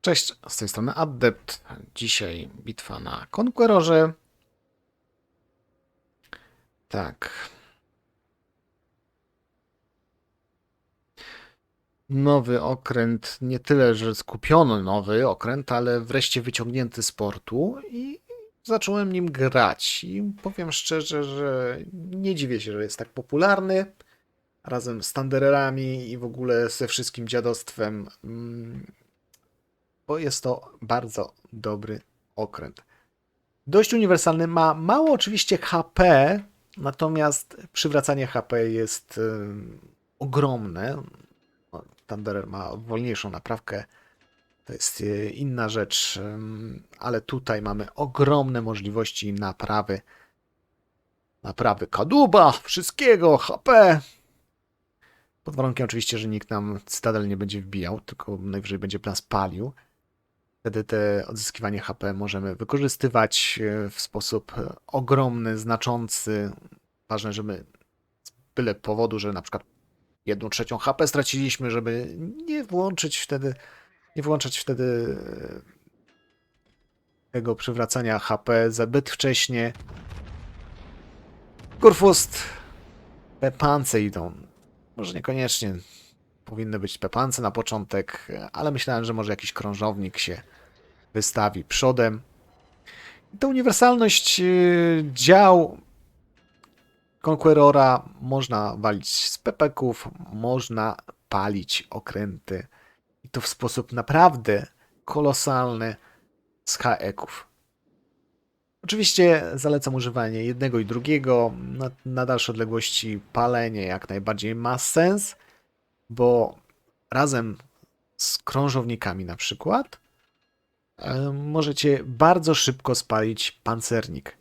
Cześć, z tej strony Adept. Dzisiaj bitwa na Conquerorze. Tak. Nowy okręt, nie tyle, że skupiono nowy okręt, ale wreszcie wyciągnięty z portu i zacząłem nim grać. I powiem szczerze, że nie dziwię się, że jest tak popularny. Razem z Thundererami i w ogóle ze wszystkim dziadostwem. Mm, bo jest to bardzo dobry okręt. Dość uniwersalny, ma mało oczywiście HP, natomiast przywracanie HP jest y, ogromne. No, Thunderer ma wolniejszą naprawkę, to jest y, inna rzecz, ym, ale tutaj mamy ogromne możliwości naprawy. Naprawy kaduba, wszystkiego, HP. Pod warunkiem oczywiście, że nikt nam cytadel nie będzie wbijał, tylko najwyżej będzie nas palił. Wtedy te odzyskiwanie HP możemy wykorzystywać e, w sposób e, ogromny, znaczący. Ważne, żeby z byle powodu, że na przykład jedną trzecią HP straciliśmy, żeby nie włączyć wtedy, nie włączać wtedy e, tego przywracania HP zbyt wcześnie. Kurfust, pepance idą. Może niekoniecznie powinny być pepance na początek, ale myślałem, że może jakiś krążownik się wystawi przodem. I uniwersalność yy, dział Conquerora można walić z pepeków, można palić okręty. I to w sposób naprawdę kolosalny z haeków. Oczywiście zalecam używanie jednego i drugiego. Na, na dalsze odległości palenie jak najbardziej ma sens bo razem z krążownikami na przykład możecie bardzo szybko spalić pancernik.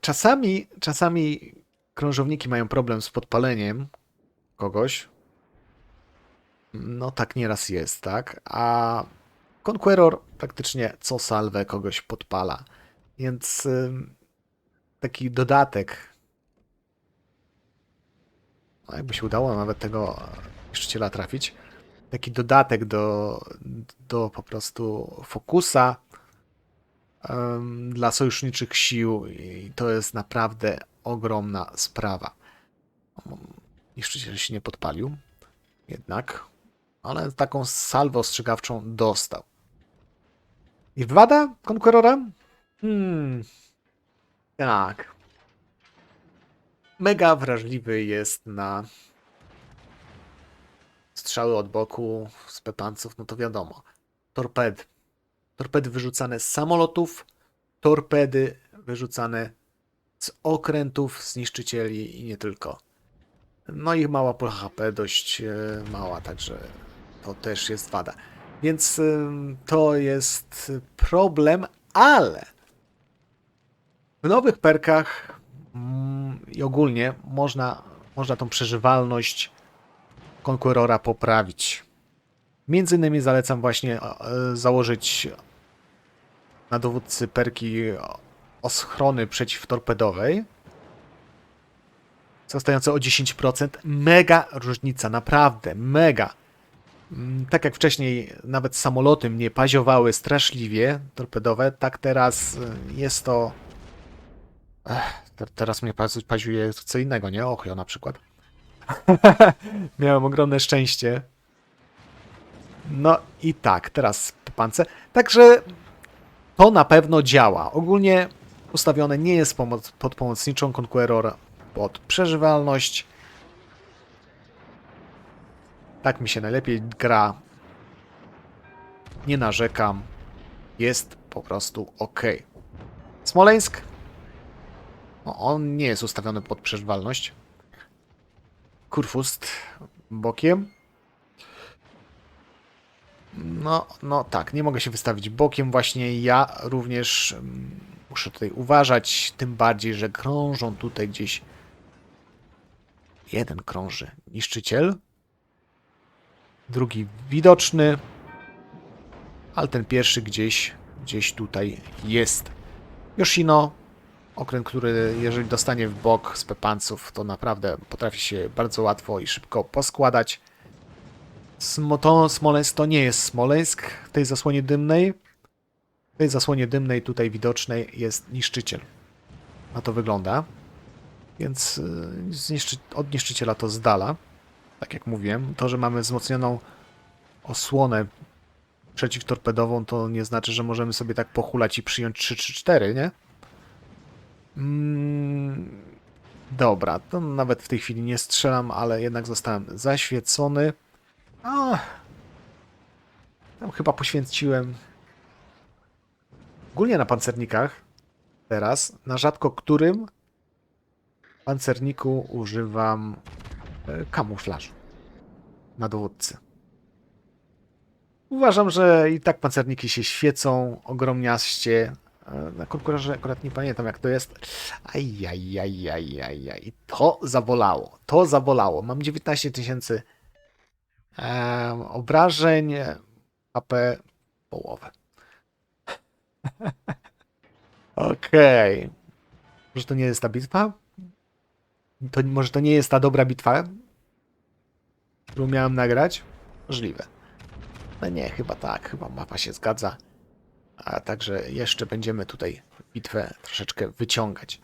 Czasami, czasami krążowniki mają problem z podpaleniem kogoś. No tak nieraz jest, tak? A Conqueror praktycznie co salwę kogoś podpala. Więc taki dodatek no jakby się udało nawet tego niszczyciela trafić, taki dodatek do, do po prostu fokusa em, dla sojuszniczych sił i to jest naprawdę ogromna sprawa. Niszczyciel się nie podpalił, jednak, ale taką salwę ostrzegawczą dostał. I wada Conquerora? Hmm. Tak mega wrażliwy jest na strzały od boku z pepanców, no to wiadomo. Torpedy. Torpedy wyrzucane z samolotów, torpedy wyrzucane z okrętów, z niszczycieli i nie tylko. No i mała pula HP, dość e, mała, także to też jest wada. Więc e, to jest problem, ale w nowych perkach i ogólnie można, można tą przeżywalność Conquerora poprawić. Między innymi zalecam właśnie e, założyć na dowódcy perki oschrony przeciwtorpedowej. Zostające o 10%. Mega różnica, naprawdę, mega. Mm, Tak jak wcześniej nawet samoloty mnie paziowały straszliwie torpedowe, tak teraz y, jest to Ech, te, teraz mnie pazi- paziuje co innego, nie? Ochio na przykład. Miałem ogromne szczęście. No i tak, teraz pance. Także to na pewno działa. Ogólnie ustawione nie jest pomoc, pod pomocniczą Conqueror pod przeżywalność. Tak mi się najlepiej gra. Nie narzekam. Jest po prostu ok. Smoleńsk no, on nie jest ustawiony pod przeżywalność. Kurfust bokiem. No, no tak, nie mogę się wystawić bokiem. Właśnie ja również mm, muszę tutaj uważać. Tym bardziej, że krążą tutaj gdzieś. Jeden krąży niszczyciel. Drugi widoczny. Ale ten pierwszy gdzieś, gdzieś tutaj jest. Yoshino Okręt, który jeżeli dostanie w bok z pepanców, to naprawdę potrafi się bardzo łatwo i szybko poskładać. Smo, to Smoleńsk to nie jest Smoleńsk w tej zasłonie dymnej. W tej zasłonie dymnej tutaj widocznej jest niszczyciel. Na to wygląda. Więc y, zniszczy, od niszczyciela to z dala. Tak jak mówiłem, to, że mamy wzmocnioną osłonę przeciwtorpedową, to nie znaczy, że możemy sobie tak pochulać i przyjąć 3-3-4, nie? Mm, dobra, to nawet w tej chwili nie strzelam, ale jednak zostałem zaświecony. A, tam chyba poświęciłem ogólnie na pancernikach teraz, na rzadko którym pancerniku używam e, kamuflażu na dowódcy. Uważam, że i tak pancerniki się świecą ogromniaście. Na kurkurze akurat nie pamiętam jak to jest. Ajajajajajaj. To zabolało. To zabolało. Mam 19 tysięcy em, obrażeń. AP połowę. Okej. Może to nie jest ta bitwa? To, może to nie jest ta dobra bitwa, którą miałem nagrać? Możliwe. No nie, chyba tak, chyba mapa się zgadza. A także jeszcze będziemy tutaj bitwę troszeczkę wyciągać.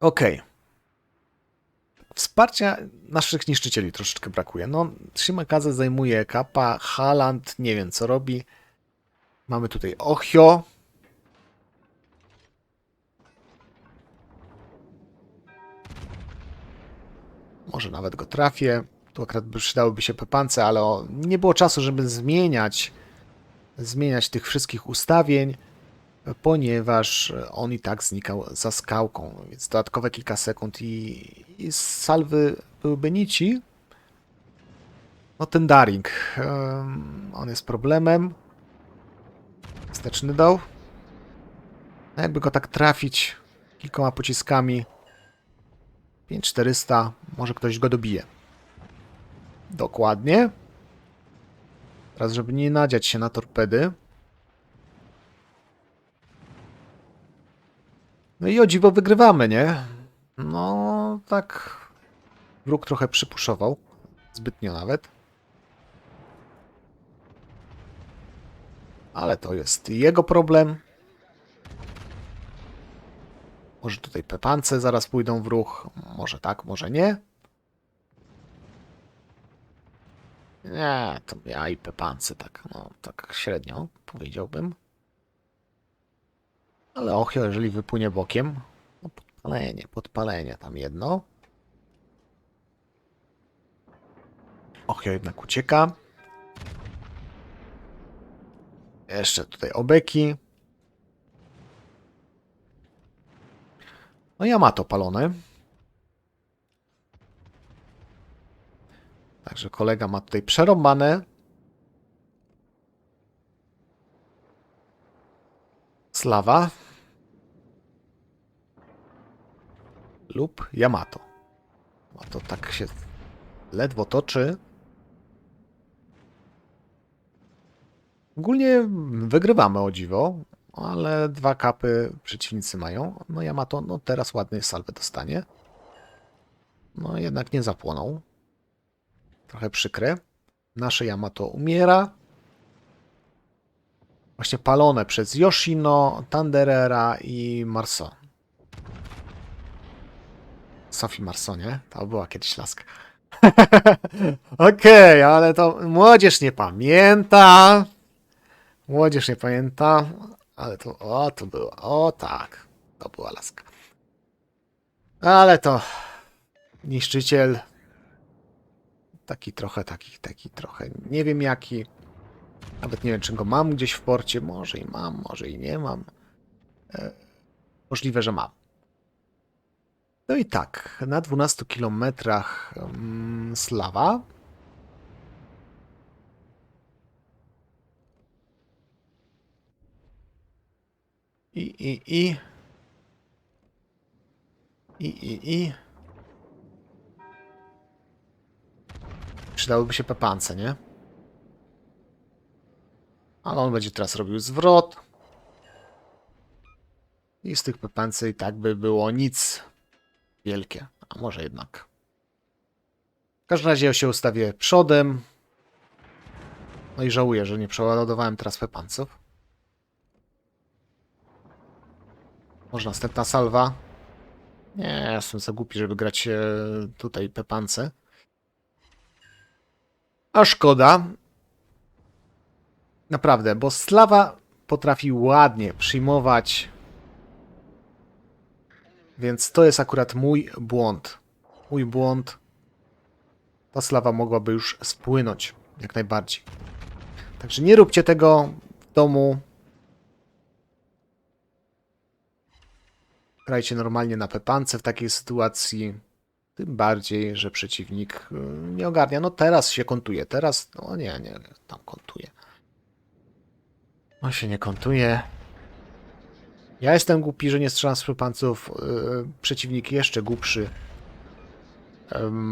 Okej. Wsparcia naszych niszczycieli troszeczkę brakuje. No, Shimakaze zajmuje kapa, Haland nie wiem co robi. Mamy tutaj Ochio. Może nawet go trafię. Tu akurat by przydałyby się pepance, ale nie było czasu, żeby zmieniać zmieniać tych wszystkich ustawień, ponieważ on i tak znikał za skałką, więc dodatkowe kilka sekund i, i salwy byłyby nici. No ten Daring, on jest problemem. Wsteczny dał. No jakby go tak trafić kilkoma pociskami 5400, może ktoś go dobije. Dokładnie. Teraz, żeby nie nadziać się na torpedy. No i o dziwo wygrywamy, nie? No, tak. Wróg trochę przypuszował. Zbytnio nawet. Ale to jest jego problem. Może tutaj pepance zaraz pójdą w ruch. Może tak, może nie. Nie, to ja i pepance tak, no, tak średnio powiedziałbym. Ale ochio, jeżeli wypłynie bokiem, no podpalenie, podpalenie tam jedno. Ochio jednak ucieka. Jeszcze tutaj obeki. No Yamato palone. Także kolega ma tutaj przerąbane. Slawa. Lub Yamato. No to tak się ledwo toczy. Ogólnie wygrywamy o dziwo, ale dwa kapy przeciwnicy mają. No Yamato no teraz ładny salwę dostanie. No jednak nie zapłonął. Trochę przykre. Nasze Yamato umiera. Właśnie palone przez Yoshino, Tanderera i Marso. Sophie Marso, nie? To była kiedyś laska. Okej, ale to młodzież nie pamięta. Młodzież nie pamięta, ale to, o, to było, o tak, to była laska. Ale to niszczyciel taki trochę, taki, taki trochę, nie wiem jaki. Nawet nie wiem, czy go mam gdzieś w porcie. Może i mam, może i nie mam. E, możliwe, że mam. No i tak, na 12 kilometrach mm, Slawa. I, i, i. I, i, i. Przydałyby się pepance, nie? Ale on będzie teraz robił zwrot. I z tych pepance i tak by było nic wielkie. A może jednak. każdym razie ja się ustawię przodem. No i żałuję, że nie przeładowałem teraz pepanców. Może następna salwa? Nie, jestem za głupi, żeby grać tutaj pepance. A szkoda. Naprawdę, bo Slawa potrafi ładnie przyjmować. Więc to jest akurat mój błąd. Mój błąd. Ta slawa mogłaby już spłynąć. Jak najbardziej. Także nie róbcie tego w domu. Grajcie normalnie na pepance w takiej sytuacji. Tym bardziej, że przeciwnik y, nie ogarnia. No teraz się kontuje. Teraz, no nie, nie, tam kontuje. On się nie kontuje. Ja jestem głupi, że nie strzelam z pepanców. Yy, przeciwnik jeszcze głupszy.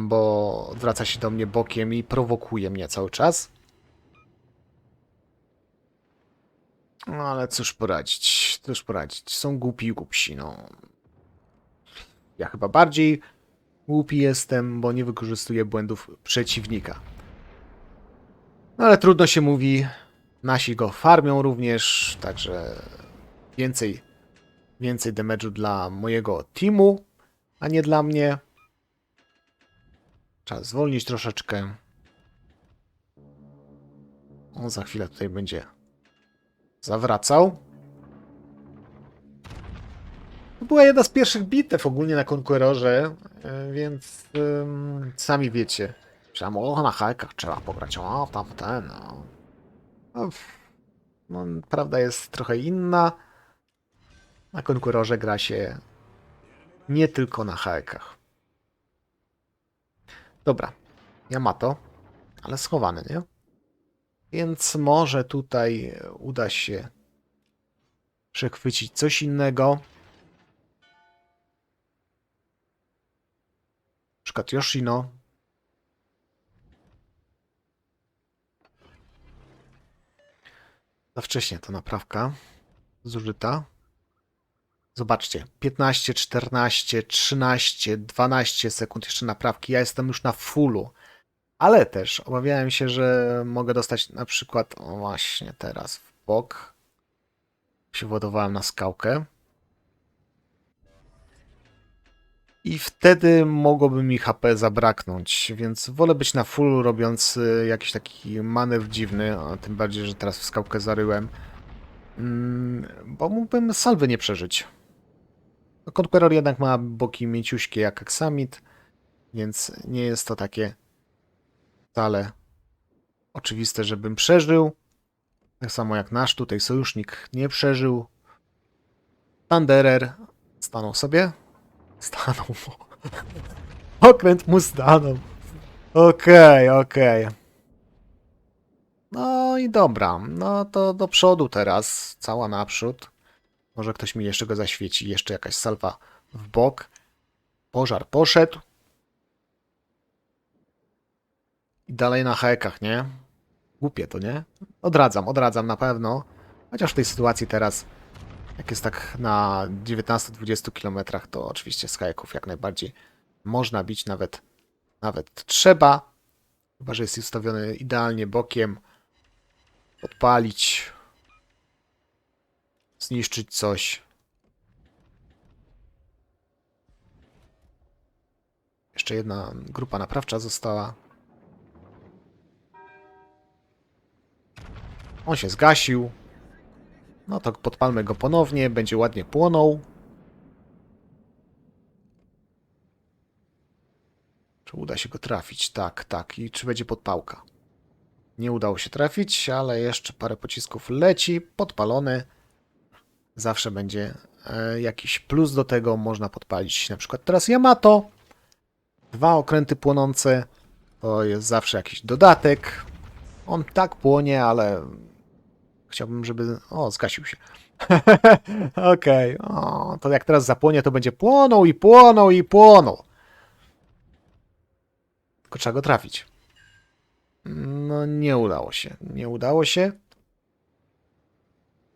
Bo odwraca się do mnie bokiem i prowokuje mnie cały czas. No ale cóż poradzić, cóż poradzić. Są głupi i głupsi, no. Ja chyba bardziej głupi jestem, bo nie wykorzystuję błędów przeciwnika. No ale trudno się mówi. Nasi go farmią również, także więcej, więcej damage'u dla mojego teamu, a nie dla mnie. Trzeba zwolnić troszeczkę. On za chwilę tutaj będzie zawracał. To była jedna z pierwszych bitew ogólnie na Conquerorze, e, więc ym, sami wiecie. Trzeba o, na hajkach trzeba pograć, o tamten. No. No, no, prawda jest trochę inna. Na Conquerorze gra się nie tylko na hajkach. Dobra, Yamato, ale schowany, nie? Więc może tutaj uda się przechwycić coś innego. Przykład Yoshino. Za wcześnie ta naprawka zużyta. Zobaczcie, 15, 14, 13, 12 sekund jeszcze naprawki. Ja jestem już na fullu. Ale też obawiałem się, że mogę dostać na przykład, o właśnie teraz w bok. Się władowałem na skałkę. I wtedy mogłoby mi HP zabraknąć, więc wolę być na full robiąc y, jakiś taki manewr dziwny, a tym bardziej, że teraz w skałkę zaryłem. Mm, bo mógłbym salwy nie przeżyć. No, Conqueror jednak ma boki mięciuśkie jak Aksamit, więc nie jest to takie wcale oczywiste, żebym przeżył. Tak samo jak nasz tutaj sojusznik nie przeżył. Thunderer stanął sobie. Stanął mu. Okręt mu stanął. Okej, okej. No i dobra. No to do przodu teraz. Cała naprzód. Może ktoś mi jeszcze go zaświeci. Jeszcze jakaś salwa w bok. Pożar poszedł. I dalej na hekach, nie? Głupie to, nie? Odradzam, odradzam na pewno. Chociaż w tej sytuacji teraz, jak jest tak na 19-20 kilometrach, to oczywiście z hajeków jak najbardziej można bić, nawet, nawet trzeba. Chyba, że jest ustawiony idealnie bokiem. Podpalić. Zniszczyć coś. Jeszcze jedna grupa naprawcza została. On się zgasił. No to podpalmy go ponownie, będzie ładnie płonął. Czy uda się go trafić? Tak, tak. I czy będzie podpałka? Nie udało się trafić, ale jeszcze parę pocisków leci, podpalony. Zawsze będzie e, jakiś plus do tego. Można podpalić na przykład teraz Yamato. Dwa okręty płonące. To jest zawsze jakiś dodatek. On tak płonie, ale chciałbym, żeby... O, zgasił się. Okej. Okay. To jak teraz zapłonie, to będzie płonął i płonął i płonął. Tylko trzeba go trafić. No, nie udało się. Nie udało się.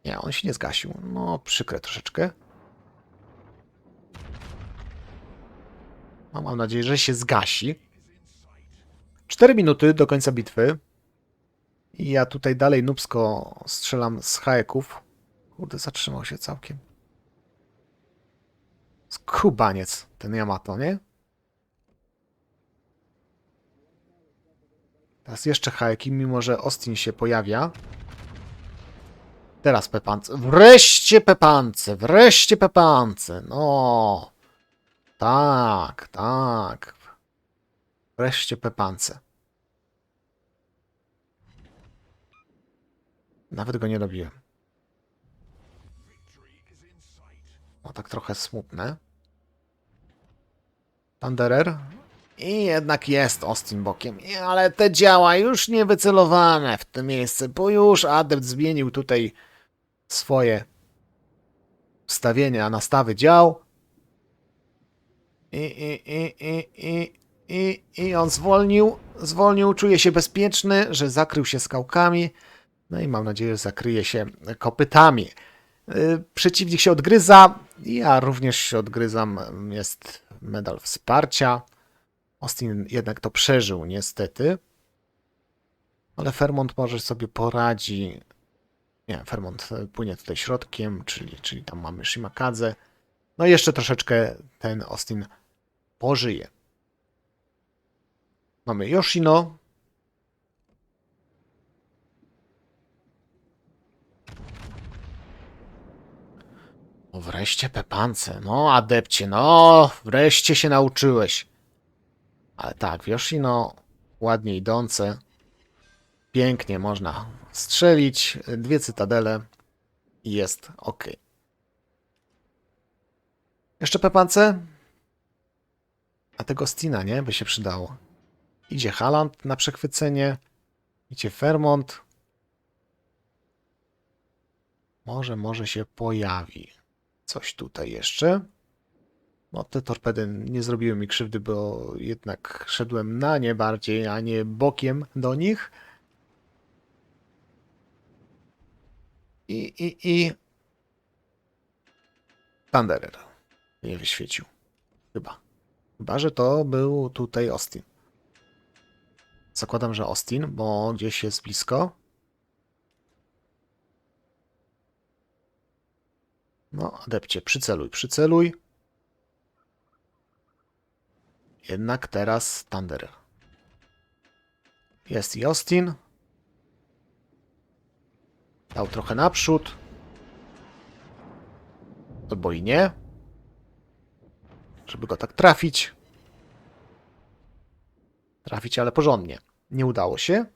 Nie, on się nie zgasił. No, przykre troszeczkę. No, mam nadzieję, że się zgasi. 4 minuty do końca bitwy. Ja tutaj dalej nubsko strzelam z haeków. Kurde, zatrzymał się całkiem. Skubaniec ten Yamato, nie? Teraz jeszcze haeki, mimo że Austin się pojawia. Teraz Pepance. Wreszcie Pepance! Wreszcie Pepance! No! Tak, tak. Wreszcie Pepance. Nawet go nie robiłem. No tak trochę smutne. Thunderer. I jednak jest Austin bokiem. Ale te działa już nie wycelowane w to miejsce, bo już adept zmienił tutaj swoje ustawienia, nastawy dział. I, i, i, i, i, i, i on zwolnił, zwolnił, czuje się bezpieczny, że zakrył się skałkami. No i mam nadzieję, że zakryje się kopytami. Y, Przeciwnik się odgryza, ja również się odgryzam. Jest medal wsparcia. Austin jednak to przeżył, niestety. Ale Fermont może sobie poradzi. Nie, Fermont płynie tutaj środkiem, czyli, czyli tam mamy Shimakadze. No i jeszcze troszeczkę ten Austin pożyje. Mamy Yoshino. O, wreszcie Pepance. No, adepcie, no, wreszcie się nauczyłeś. Ale tak, Yoshino ładnie idące. Pięknie można strzelić. Dwie cytadele i jest ok. Jeszcze Pepance? A tego Stina, nie? By się przydało. Idzie Haland na przechwycenie. Idzie Fermont. Może, może się pojawi. Coś tutaj jeszcze. No, te torpedy nie zrobiły mi krzywdy, bo jednak szedłem na nie bardziej, a nie bokiem do nich. I, i, i... Thunderer nie wyświecił. Chyba. Chyba, że to był tutaj Austin. Zakładam, że Austin, bo gdzieś jest blisko. No, adepcie, przyceluj, przyceluj. Jednak teraz Thunder. Jest i Austin. Dał trochę naprzód. Albo i nie. Żeby go tak trafić. Trafić, ale porządnie. Nie udało się.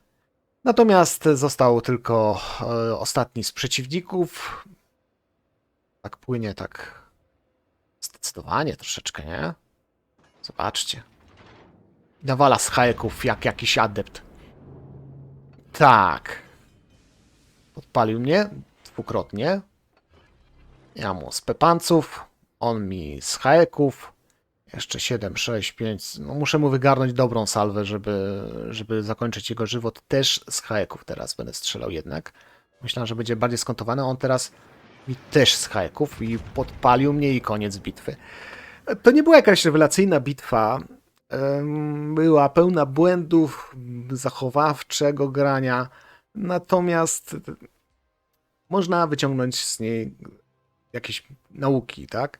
Natomiast został tylko e, ostatni z przeciwników. Tak płynie, tak zdecydowanie troszeczkę, nie? Zobaczcie. Nawala z hajeków jak jakiś adept. Tak. Podpalił mnie dwukrotnie. Ja mu z pepanców, on mi z hajeków. Jeszcze 7, 6, 5. No muszę mu wygarnąć dobrą salwę, żeby, żeby zakończyć jego żywot. Też z hajeków teraz będę strzelał jednak. Myślałem, że będzie bardziej skontowany. On teraz mi też z hajeków i podpalił mnie i koniec bitwy. To nie była jakaś rewelacyjna bitwa. Była pełna błędów zachowawczego grania. Natomiast można wyciągnąć z niej jakieś nauki, tak?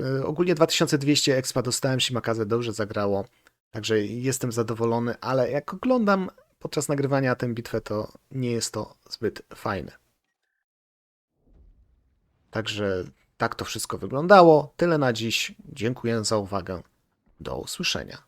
E, Ogólnie 2200 expa dostałem, Shimakaze dobrze zagrało, także jestem zadowolony, ale jak oglądam podczas nagrywania tę bitwę, to nie jest to zbyt fajne. Także tak to wszystko wyglądało. Tyle na dziś. Dziękuję za uwagę. Do usłyszenia.